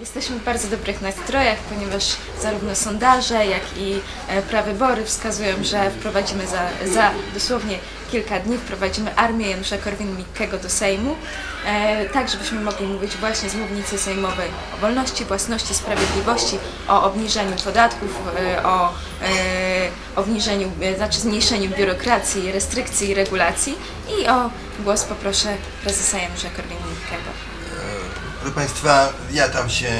Jesteśmy w bardzo dobrych nastrojach, ponieważ zarówno sondaże, jak i e, prawybory wskazują, że wprowadzimy za, za dosłownie kilka dni wprowadzimy armię Janusza Korwin-Mikkego do Sejmu, e, tak żebyśmy mogli mówić właśnie z mównicy sejmowej o wolności, własności, sprawiedliwości, o obniżeniu podatków, e, o e, obniżeniu, e, znaczy zmniejszeniu biurokracji, restrykcji i regulacji i o głos poproszę prezesa Janusza Korwin-Mikkego. Proszę Państwa, ja tam się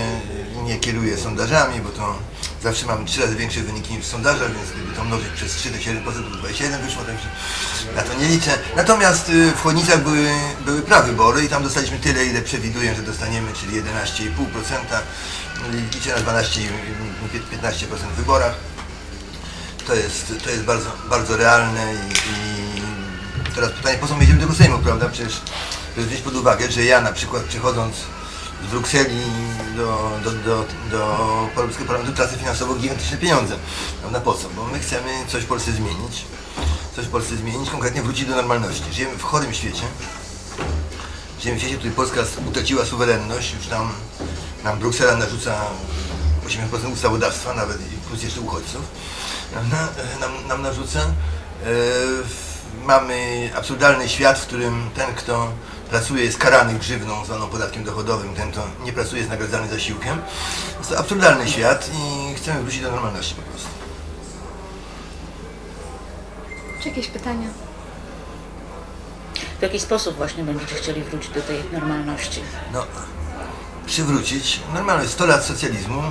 nie kieruję sondażami, bo to zawsze mam trzy razy większe wyniki niż w sondażach, więc gdyby to mnożyć przez 3 to 7% to 27 wyszło, także na to nie liczę. Natomiast y, w Chłodnicach były, były prawybory i tam dostaliśmy tyle, ile przewiduję, że dostaniemy, czyli 11,5%. Liczę na 12, 15% w wyborach. To jest, to jest bardzo, bardzo realne i, i teraz pytanie, po co my idziemy do Sejmu, prawda? Przecież żeby wziąć pod uwagę, że ja na przykład przychodząc z Brukseli do, do, do, do Polskiego Parlamentu tracę finansowo gigantyczne pieniądze. Prawda? Po co? Bo my chcemy coś w Polsce zmienić, coś w Polsce zmienić, konkretnie wrócić do normalności. Żyjemy w chorym świecie, żyjemy w świecie, w którym Polska utraciła suwerenność, już nam, nam Bruksela narzuca 80% ustawodawstwa, nawet plus jeszcze uchodźców, prawda? E, nam, nam narzuca. E, mamy absurdalny świat, w którym ten, kto pracuje jest karany grzywną zwaną podatkiem dochodowym, ten, kto nie pracuje jest nagradzany zasiłkiem. Jest to absurdalny świat i chcemy wrócić do normalności po prostu. Czy jakieś pytania? W jaki sposób właśnie będziecie chcieli wrócić do tej normalności? no, przywrócić normalność 100 lat socjalizmu,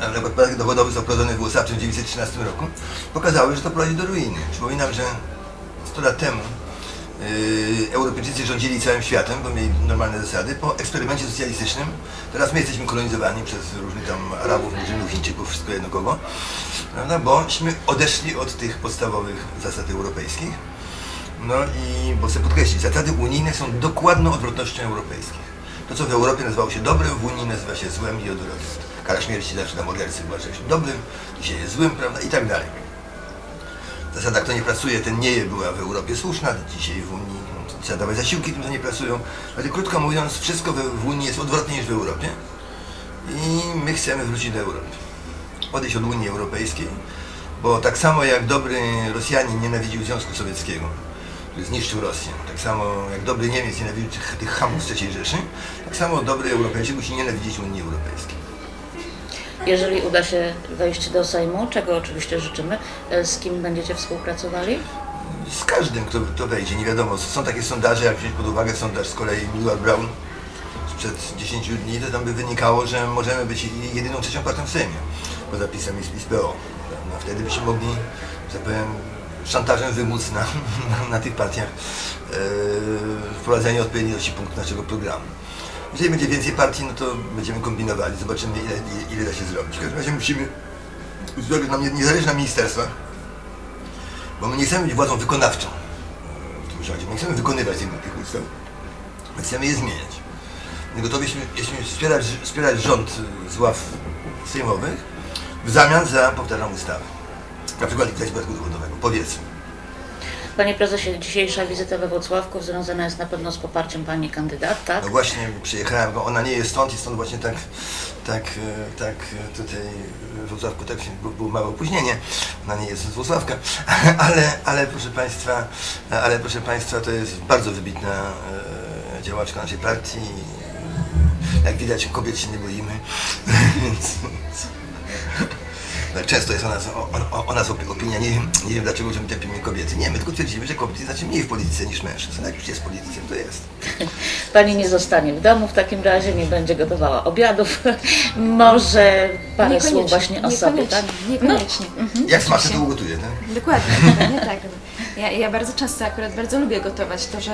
na przykład podatek dochodowy zaprowadzony w USA w 1913 roku, pokazały, że to prowadzi do ruiny. Przypominam, że 100 lat temu Europejczycy rządzili całym światem, bo mieli normalne zasady. Po eksperymencie socjalistycznym, teraz my jesteśmy kolonizowani przez różnych tam Arabów, Murzynów, Chińczyków, wszystko jedno kogo, prawda? bośmy odeszli od tych podstawowych zasad europejskich. No i, bo chcę podkreślić, zasady unijne są dokładną odwrotnością europejskich. To, co w Europie nazywało się dobrem, w Unii nazywa się złem i odwrotnie. Kara śmierci zawsze na mordercy była czymś dobrym, dzisiaj jest złym, prawda, i tak dalej. Zasada, kto nie pracuje, ten nie je była w Europie słuszna, dzisiaj w Unii no, trzeba dawać zasiłki tym, co nie pracują. Ale krótko mówiąc, wszystko w, Unii jest odwrotnie niż w Europie i my chcemy wrócić do Europy. Odejść od Unii Europejskiej, bo tak samo jak dobry Rosjanin nienawidził Związku Sowieckiego, który zniszczył Rosję, tak samo jak dobry Niemiec nienawidził tych, tych hamów z III Rzeszy, tak samo dobry Europejczyk musi nienawidzić Unii Europejskiej. Jeżeli uda się wejść do Sejmu, czego oczywiście życzymy, e, z kim będziecie współpracowali? z każdym, kto, kto wejdzie, nie wiadomo. Są takie sondaże, jak wziąć pod uwagę sondaż z kolei Millward Brown sprzed 10 dni, to tam by wynikało, że możemy być jedyną trzecią partią w Sejmie, po zapisem z, PO. No, wtedy byśmy mogli, że tak powiem, szantażem wymóc na, na, na tych partiach e, wprowadzenie odpowiedniej ilości punktów naszego programu. Jeżeli będzie więcej partii, no to będziemy kombinowali, zobaczymy ile, ile, da się zrobić. W każdym razie musimy, z uwagi na mnie, nie zależy na ministerstwach, bo my nie chcemy być władzą wykonawczą w tym rządzie. My nie chcemy wykonywać tych, ustaw. My chcemy je zmieniać. My gotowi jesteśmy, jesteśmy wspierać, wspierać rząd z ław sejmowych w zamian za, powtarzam, ustawy. Na przykład likwidacji podatku dochodowego. Powiedzmy. Panie prezesie, dzisiejsza wizyta we Wrocławku związana jest na pewno z poparciem pani kandydat, tak? No właśnie przyjechałem, bo ona nie jest stąd i stąd właśnie tak, tak, e, tak e, tutaj w Wrocławku tak było, małe opóźnienie. Ona nie jest z Wrocławka, ale, ale proszę Państwa, ale proszę Państwa, to jest bardzo wybitna e, działaczka naszej partii. Jak widać, kobiet się nie boimy, często jest o nas, o, o, nas opi- opinia, nie wiem, nie wiem dlaczego, że my tępimy kobiety. Nie, my tylko twierdzimy, że kobiety znaczy mniej w polityce niż mężczyzn. Jak już jest politykiem, to jest. Pani nie zostanie w domu w takim razie, nie będzie gotowała obiadów. Może parę słów właśnie o sobie, niekoniecznie, tak? Niekoniecznie. Jak smacznie to ugotuje, tak? Dokładnie, dokładnie tak. Ja, ja bardzo często akurat bardzo lubię gotować. To, że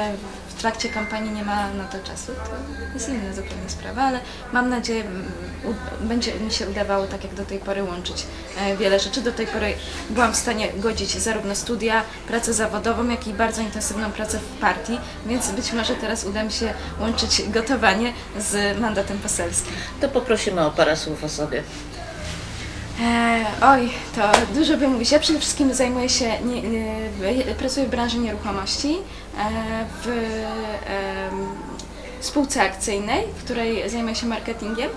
w trakcie kampanii nie ma na to czasu, to jest inna zupełnie sprawa, ale mam nadzieję, będzie mi się udawało tak jak do tej pory łączyć e, wiele rzeczy. Do tej pory byłam w stanie godzić zarówno studia, pracę zawodową, jak i bardzo intensywną pracę w partii, więc być może teraz uda mi się łączyć gotowanie z mandatem poselskim. To poprosimy o parę słów o sobie. E, oj, to dużo by mówić. Ja przede wszystkim zajmuję się, nie, e, pracuję w branży nieruchomości, e, w em, spółce akcyjnej, w której zajmuję się marketingiem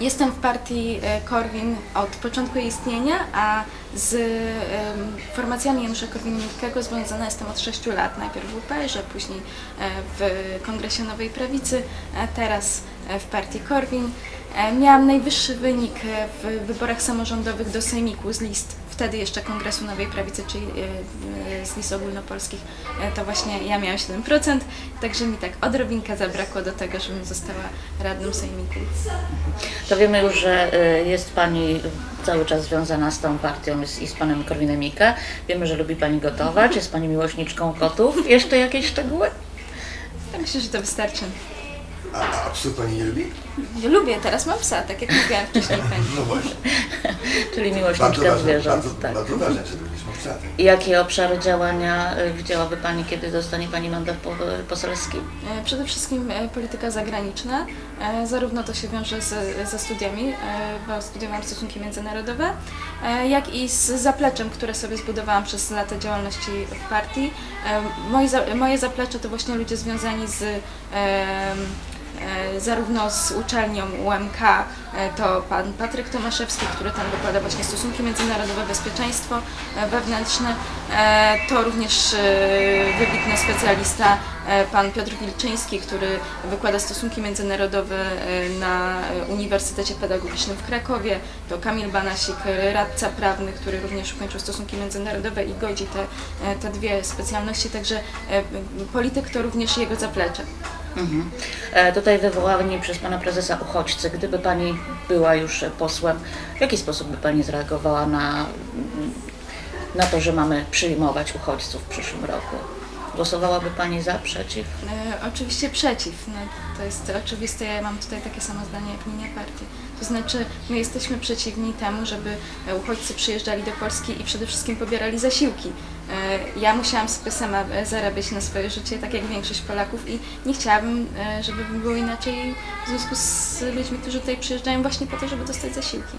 Jestem w partii e, Korwin od początku jej istnienia, a z formacjami Janusza Korwin-Mikkego związana jestem od 6 lat. Najpierw w UPR-ze, później e, w Kongresie Nowej Prawicy, teraz w partii Korwin. E, Miałam najwyższy wynik e, w wyborach samorządowych do Sejmiku z list wtedy jeszcze Kongresu Nowej Prawicy, czyli e, z list ogólnopolskich, e, to właśnie ja miałam 7%, także mi tak odrobinkę zabrakło do tego, żebym została radną Sejmiku. To wiemy już, że jest Pani cały czas związana z tą partią i z, Panem Korwinem Mikke. Wiemy, że lubi Pani gotować, jest Pani miłośniczką kotów. Jeszcze jakieś szczegóły? Tak myślę, że to wystarczy. A, a psów pani nie lubi? Ja lubię, teraz mam psa, tak jak mówiłam wcześniej pani. No właśnie. Czyli Bardzo miłośniczka ważne, zwierząt. bardzo, tak. bardzo ważne, że lubisz ma psa. tak. Jakie obszary działania y, widziałaby Pani, kiedy dostanie Pani mandat po- poselski? E, Przede wszystkim e, polityka zagraniczna. E, Zarówno to się wiąże z, ze studiami, e, bo studiowałam stosunki międzynarodowe, e, jak i z zapleczem, które sobie zbudowałam przez lata działalności w partii. E, Moje, za- moje zaplecze to właśnie ludzie związani z em, zarówno z uczelnią UMK, e, to pan Patryk Tomaszewski, który tam wykłada właśnie stosunki międzynarodowe, bezpieczeństwo e, wewnętrzne, e, to również e, wybitny specjalista e, pan Piotr Wilczyński, który wykłada stosunki międzynarodowe e, na e, Uniwersytecie Pedagogicznym w Krakowie, to Kamil Banasik, e, radca prawny, który również ukończył stosunki międzynarodowe i godzi te, e, te dwie specjalności, także e, polityk to również jego zaplecze. Mhm. E, Tutaj wywołani przez Pana Prezesa uchodźcy. Gdyby Pani była już posłem, w jaki sposób by Pani zareagowała na, na to, że mamy przyjmować uchodźców w przyszłym roku? Głosowałaby Pani za, przeciw? E, oczywiście przeciw. No, to jest oczywiste. Ja mam tutaj takie samo zdanie jak linia partii. To znaczy, my jesteśmy przeciwni temu, żeby uchodźcy przyjeżdżali do Polski i przede wszystkim pobierali zasiłki. E, ja musiałam sobie sama zarabiać na swoje życie, tak jak większość Polaków i nie chciałabym, e, żeby było inaczej w związku z ludźmi, którzy tutaj przyjeżdżają właśnie po to, żeby dostać zasiłki.